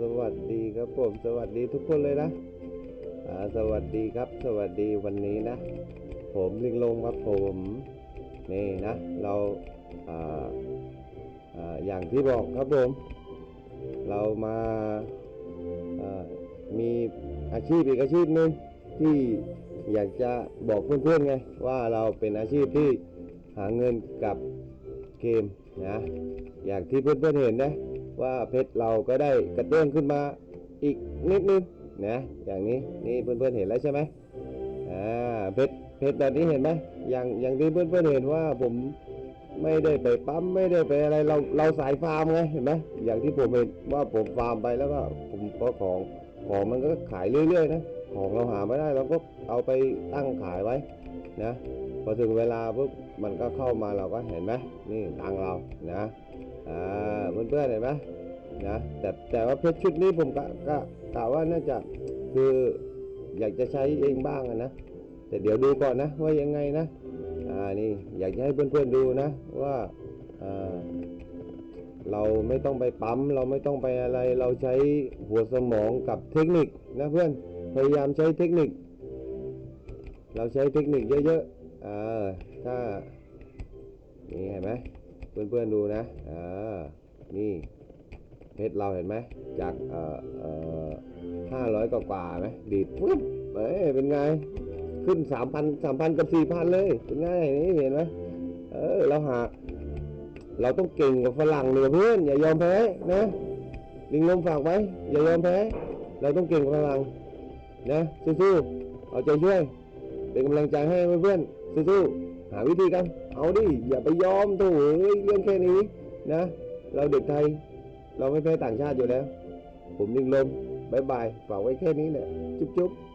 สวัสดีครับผมสวัสดีทุกคนเลยนะอ่าสวัสดีครับ สวัสดีวันนี้นะ ผมลิงลงครับผมนี่นะเราอ่าอ่าอย่างที่บอกครับผม เรามาอ่ามีอาชีพอีกอาชีพหนึ่งที่อยากจะบอกเพื่อนๆไง ว่าเราเป็นอาชีพที่หาเงินกับเกมนะ อย่างที่เพื่อนๆเห็นนะ ว่าเพชรเราก็ได้กระเตื้งขึ้นมาอีกนิดนึงนะอย่างนี้นี่เพื่อนๆเห็นแล้วใช่ไหมอ่าเพชรเพชรตอนนี้เห็นไหมอย่างอย่างที่เพื่อนๆเห็นว่าผม ไม่ได้ไปปั๊มไม่ได้ไปอะไรเราเราสายฟาร์มไงเห็นไหมอย่างที่ผมเห็นว่าผมฟาร์มไปแล้วก็ผมก็ของของมันก็ขายเรื่อยๆนะของเราหาไม่ได้เราก็เอาไปตั้งขายไว้นะพอถึงเวลาปุ๊บมันก็เข้ามาเราก็เห็นไหมนี่ตังเรานะอ่าเพื่อนๆเห็นไหมนะแต่แต่ว่าเพชรชุดนี้ผมกะกะกะว่าน่าจะคืออยากจะใช้เองบ้างนะแต่เดี๋ยวดูก่อนนะว่ายังไงนะ อ่านี่อยากจะให้เพื่อนๆดูนะว่าเราไม่ต้องไปปั๊ม เราไม่ต้องไปอะไรเราใช้หัวสมองกับเทคนิคนะเพื่อนพยายามใช้เทคนิค เราใช้เทคนิคเยอะๆอ่าถ้านี่เห็นไหมเพื่อนๆดูนะอ่านี่เพชรเราเห็นไหมจากเอ่อเอ่อห้าร้อยกว่าๆไหมดีดปุ๊บเอ้ยเป็นไง ขึ้นสามพันสามพันกับสี่พันเลยเป็นไงนี่เห็นไหมเออเราหาเราต้องเก่งกว่าฝรั่งเลยเพื่อนอย่ายอมแพ้นะลิงลมฝากไว้ อย่ายอมแพ้ เราต้องเก่งกว่าฝรั่งนะสู้ๆเอาใจช่วย เป็นกำลังใจให้เพื่อนๆสู้ๆหาวิธีกัน เอาดิอย่าไปยอมโถูเอ้ยเรื่องแค่นี้นะ เราเด็กไทย เราไม่แพ้ต่างชาติอยู่แล้ว ผมลิงลมบายบายฝากไว้แค่นี้แหละจุ๊บๆ